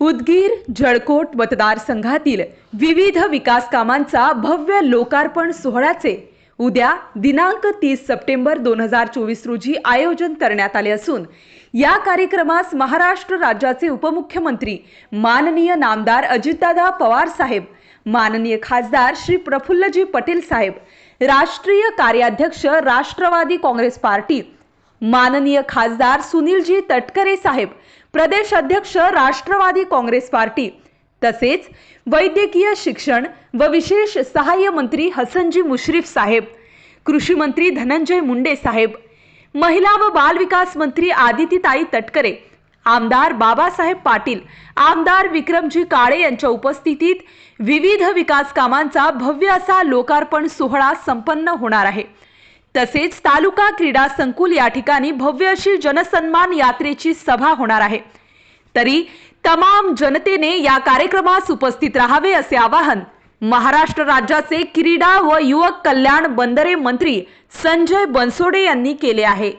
उदगीर जळकोट मतदारसंघातील विविध विकास कामांचा भव्य लोकार्पण सोहळ्याचे उद्या दिनांक तीस सप्टेंबर दोन हजार चोवीस रोजी आयोजन करण्यात आले असून या कार्यक्रमास महाराष्ट्र राज्याचे उपमुख्यमंत्री माननीय नामदार अजितदादा पवार साहेब माननीय खासदार श्री प्रफुल्लजी पटेल साहेब राष्ट्रीय कार्याध्यक्ष राष्ट्रवादी काँग्रेस पार्टी माननीय खासदार सुनीलजी तटकरे साहेब प्रदेश अध्यक्ष राष्ट्रवादी काँग्रेस पार्टी तसेच वैद्यकीय शिक्षण व विशेष सहाय्य मंत्री हसनजी मुश्रीफ साहेब कृषी मंत्री धनंजय मुंडे साहेब महिला व बाल विकास मंत्री आदितीताई तटकरे आमदार बाबासाहेब पाटील आमदार विक्रमजी काळे यांच्या उपस्थितीत विविध विकास कामांचा भव्य असा लोकार्पण सोहळा संपन्न होणार आहे. तसेच तालुका क्रीडा संकुल या ठिकाणी भव्य अशी जनसन्मान यात्रेची सभा होणार आहे. तरी तमाम जनतेने या कार्यक्रमास उपस्थित राहावे असे आवाहन महाराष्ट्र राज्याचे क्रीडा व युवक कल्याण बंदरे मंत्री संजय बनसोडे यांनी केले आहे.